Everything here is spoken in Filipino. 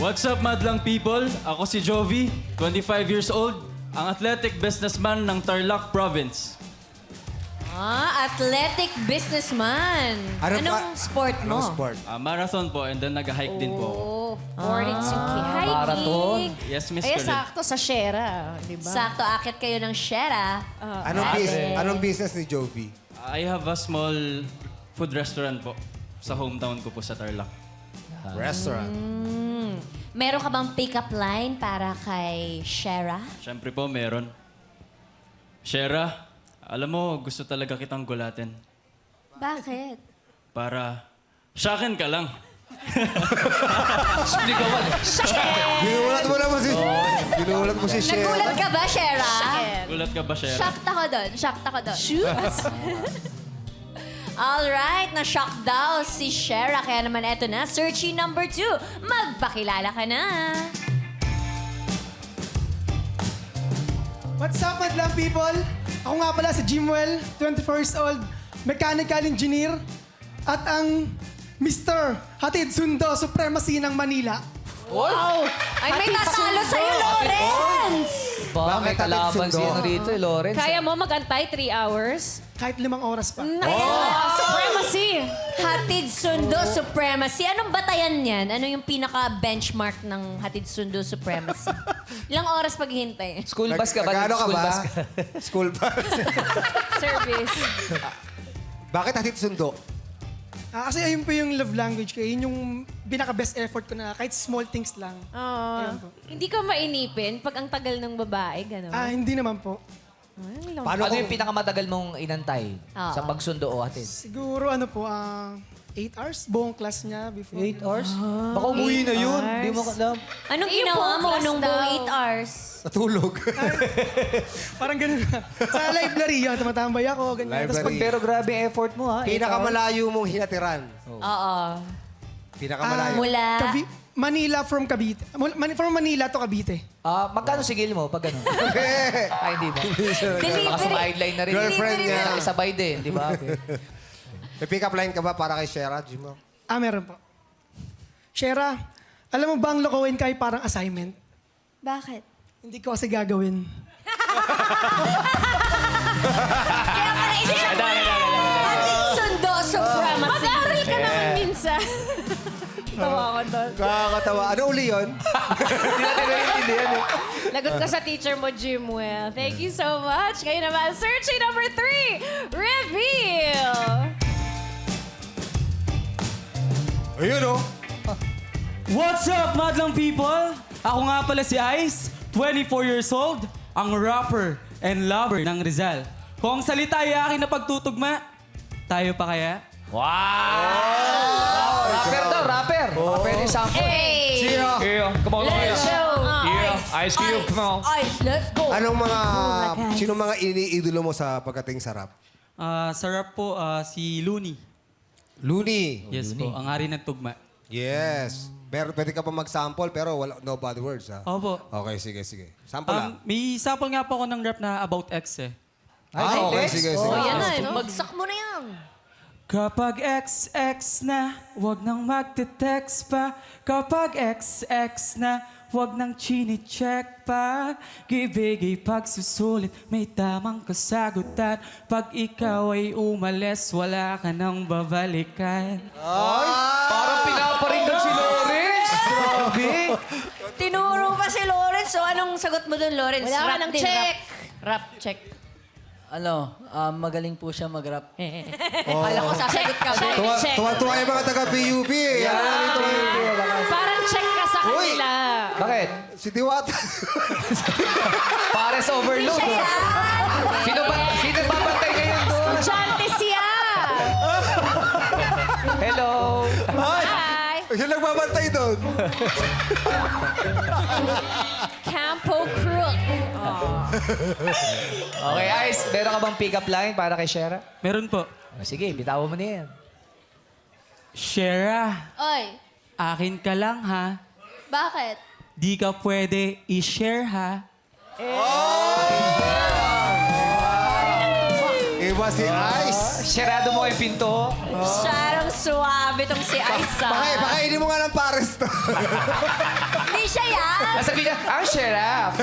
What's up, madlang people? Ako si Jovi, 25 years old, ang athletic businessman ng Tarlac Province. Ah, athletic businessman. Ano Anong pa- sport mo? Anong sport? Ah, marathon po and then nag-hike din po ako. Oh, 42K. Hiking. marathon. Yes, Miss Ay, Colin. sakto sa Shera, di ba? Sakto, akit kayo ng Shera. Anong, business, anong business ni Jovi? I have a small food restaurant po sa hometown ko po sa Tarlac. Restaurant. Meron ka bang pick-up line para kay Shera? Siyempre po, meron. Shera, alam mo, gusto talaga kitang gulatin. Bakit? Para, syakin ka lang. Ligawan. Ginulat mo naman si... Ginulat mo si Cher. Nagulat ka ba, Shera? Gulat ka ba, Shera? Shocked ako doon. Shocked ako doon. Shoot! Alright, na-shock daw si Shera. Kaya naman eto na, searchy number two. Magpakilala ka na. What's up, madlang people? Ako nga pala si Jimwell, 24 years old, mechanical engineer, at ang Mr. Hatid Sundo Supremacy ng Manila. Wow! Ay, may tatalo sa'yo, Lawrence! Baka may kalaban rito eh, Lawrence. Kaya mo magantay 3 hours? Kahit limang oras pa. Supremacy! Hatid Sundo Supremacy. Anong batayan niyan? Ano yung pinaka-benchmark ng Hatid Sundo Supremacy? Ilang oras paghihintay? School bus ka ba? Nagkano ka School ba? bus ka? School bus. Service. Bakit hatid sundo? Ah, kasi ayun po yung love language ko. Yun yung pinaka-best effort ko na kahit small things lang. Ayun po. hindi ka mainipin pag ang tagal ng babae, gano'n. Ah, hindi naman po. Ay, lang- Paano Ano yung pinakamatagal mong inantay Oo. sa pagsundo o atin? Siguro ano po, ah, 8 hours buong class niya before. 8 hours? Baka umuwi na yun. Hindi mo alam. Anong ginawa mo nung buong 8 hours? Natulog. Parang ganun na. Sa library, yun, tumatambay ako, ganyan. Tapos Library. Pero grabe yung effort mo ha. Pinakamalayo mong hinatiran. Oo. Pinakamalayo. Mula... Cavi- Manila from Cavite. Mul- Mani- from Manila to Cavite. Ah, magkano sigil mo pag gano'n? Ay, hindi ba? Baka Delivery. sumideline na rin. Girlfriend niya. Sabay din, di ba? May pick-up line ka ba para kay Shera, Jimo? Ah, meron po. Shera, alam mo ba ang lokohin ka ay parang assignment? Bakit? Hindi ko kasi gagawin. Kaya pala mo Hatid Sundo Supremacy. Mag-aral ka naman minsan. Tawa ko doon. Kakatawa. Ano uli yun? Hindi natin naiintindihan eh. Lagot ka sa teacher mo, Jimwell. Thank you so much. Kayo naman, searching number three, reveal. Ayun oh. What's up, madlang people? Ako nga pala si Ice, 24 years old, ang rapper and lover ng Rizal. Kung salita ay akin na pagtutugma, tayo pa kaya? Rapper daw, rapper. Baka pwede sample. Hey! Sino? Yeah, come on. Let's go! Yeah, Ice Cube, come on. Ice, let's go! Anong mga... Sino mga iniidolo mo sa pagkating sa rap? Ah, sa rap po, ah, si Looney. Looney. Yes po, ang hari ng tugma. Yes. Pero pwede ka pa mag-sample pero wala, no bad words ha? Opo. Okay, sige, sige. Sample Um, lang. may sample nga po ako ng rap na about X eh. Ah, okay, sige, Oh, sige. yan na. Bagsak mo na yan. Kapag XX na, wag nang magte-text pa. Kapag XX na, wag nang chini-check pa. Gibigay pagsusulit, may tamang kasagutan. Pag ikaw ay umalis, wala ka nang babalikan. Parang pinaparinggan si Lawrence. Grabe. Tinuro pa si Lawrence. So, anong sagot mo dun, Lawrence? Wala ka Rap ng din, check. Rap. Rap check. Ano, um, magaling po siya mag-rap. Kala ko sasagot ka ba? Tuwa, Check. tuwa-tuwa yung mga taga-PUP eh. Yan. Ito, Parang si Diwata. Pares overload. oh. Sino ba? Sino babantay ngayon doon? Chante siya. Hello. Ay! Hi. Siya nagbabantay doon. Campo Crook. Okay, Ice. Meron ka bang pick-up line para kay Shera? Meron po. Sige, bitawan mo na yan. Shera, Oy, akin ka lang ha. bakit? Di ka pwede i-share ha. Iba si Ice. Sherado mo yung pinto. Siyang suwabe tong si Ice, ah. Pakain, pakainin mo nga ng pares to. siya yan. Nasabihin niya, ang sheriff.